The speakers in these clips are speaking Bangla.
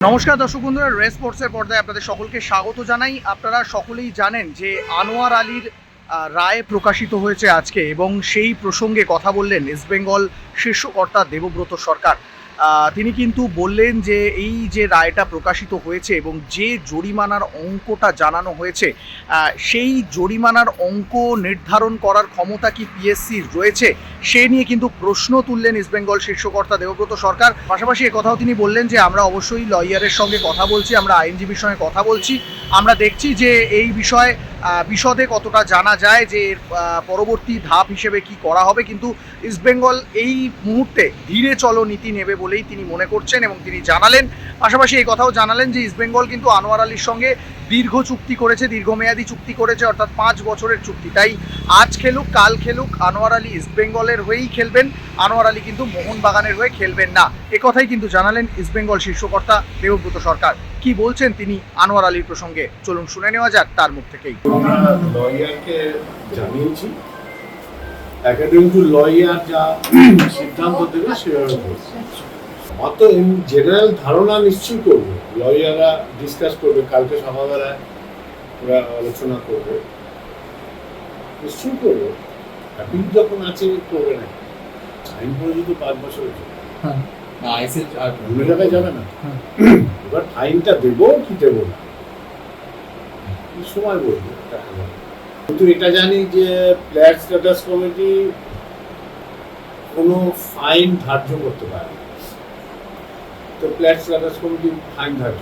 নমস্কার দর্শক বন্ধুরা, রেস স্পোর্টসের পর্দায় আপনাদের সকলকে স্বাগত জানাই। আপনারা সকলেই জানেন যে আনোয়ার আলীর রায় প্রকাশিত হয়েছে আজকে এবং সেই প্রসঙ্গে কথা বললেন ইস্টবেঙ্গল শীর্ষকর্তা দেবব্রত সরকার। তিনি কিন্তু বললেন যে এই যে রায়টা প্রকাশিত হয়েছে এবং যে জরিমানার অঙ্কটা জানানো হয়েছে সেই জরিমানার অঙ্ক নির্ধারণ করার ক্ষমতা কি পিএসসির রয়েছে, সে নিয়ে কিন্তু প্রশ্ন তুললেন ইস্টবেঙ্গল শীর্ষকর্তা দেবব্রত সরকার। পাশাপাশি কথাও তিনি বললেন যে, আমরা অবশ্যই লয়ারের সঙ্গে কথা বলছি, আমরা আইনজীবীর সঙ্গে কথা বলছি। আমরা দেখছি যে এই বিষয়ে বিশদে কতটা জানা যায় যে পরবর্তী ধাপ হিসেবে কি করা হবে, কিন্তু ইস্টবেঙ্গল এই মুহূর্তে ধীরে চলো নীতি নেবে বলেই তিনি মনে করছেন এবং তিনি জানালেন। পাশাপাশি এই কথাও জানালেন যে ইস্টবেঙ্গল কিন্তু আনোয়ার আলীর সঙ্গে দীর্ঘ চুক্তি করেছে, দীর্ঘমেয়াদী চুক্তি করেছে, অর্থাৎ পাঁচ বছরের চুক্তি। তাই আজ খেলুক, কাল খেলুক, আনোয়ার আলী ইস্টবেঙ্গলের হয়েই খেলবেন। আনোয়ার আলী কিন্তু মোহনবাগানের হয়ে খেলবেন না। কথাই কিন্তু জানালেন ইস্টবেঙ্গল শীর্ষকর্তা দেবব্রত সরকার। কি বলছেন তিনি আনোয়ার আলীর প্রসঙ্গে? চলুন শুনে নেওয়া যাক তার মুখ থেকেই। লয়ারকে জানিয়েছি। অ্যাকর্ডিং টু লয়ার যা সিদ্ধান্ত দেবে সেভাবে আমার তো জেনারেল ধারণা নিশ্চয়ই করব। লয়াররা ডিসকাস করবে কালকে সকালবেলায় ওরা আলোচনা করবে। নিশ্চয়ই করব। অ্যাপিল যখন আছে করবে না। আইন পর্যন্ত পাঁচ বছরের জন্য। না আইসিএল আর অন্য জায়গায় যাবে না। এবার ফাইনটা দেবো কি দেবো না? সময় বলব? কিন্তু এটা জানি যে প্লেয়ার স্ট্যাটাস কমিটি কোনো ফাইন ধার্য করতে পারে তো প্লেয়ার স্ট্যাটাস কমিটি ফাইন ধার্য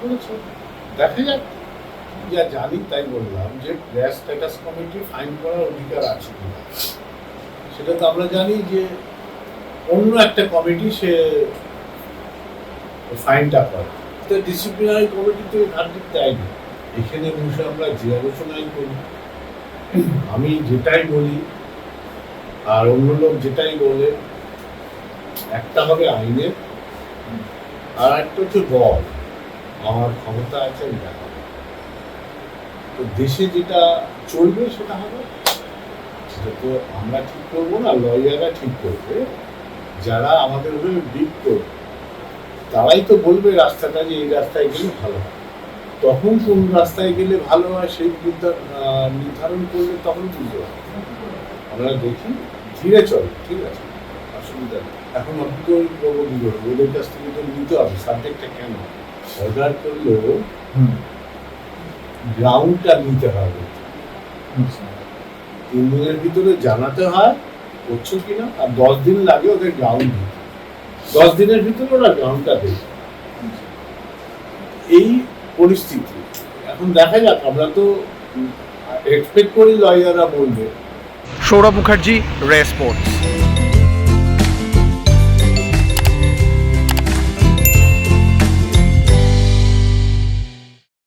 করেছে। দেখা যাক যা জানি তাই বললাম যে প্লেয়ার স্ট্যাটাস কমিটি ফাইন করার অধিকার আছে সেটা তো আমরা জানি যে অন্য একটা কমিটি সে ফাইনটা করে। তো ডিসিপ্লিনারি কমিটি তো ভার্ডিক দেয়নি এখানে বসে আমরা যে আলোচনাই করি, আমি যেটাই বলি, আর অন্য লোক যেটাই বলে, একটা হবে আইনের, আর একটা হচ্ছে বল আমার ক্ষমতা আছে, আমি তো দেশে যেটা চলবে সেটা হবে, সেটা তো আমরা ঠিক করব না, লয়াররা ঠিক করবে। যারা আমাদের বিট করবে তারাই তো বলবে রাস্তাটা যে এই রাস্তায় গেলে ভালো হয়। তখন কোন রাস্তায় গেলে ভালো হয় সেই নির্ধার- নির্ধারণ করলে তখন বুঝতে পারবে। আমরা দেখি ধীরে চলে ঠিক আছে? অসুবিধা নেই। এখন অভিজ্ঞ করব কি করব ওদের কাছ থেকে তো নিতে হবে সাবজেক্টটা কেন? অর্ডার করলেও গ্রাউন্ডটা নিতে হবে। তিন দিনের ভিতরে জানাতে হয় করছ কিনা? আর দশ দিন লাগে ওদের গ্রাউন্ড দশ দিনের ভিতরে ওরা গ্রাউন্ডটা দেবে। এই পরিস্থিতি। এখন দেখা যাক, আমরা তো এক্সপেক্ট করি লয়াররা বলবে। সৌরভ মুখার্জি রেসপন্স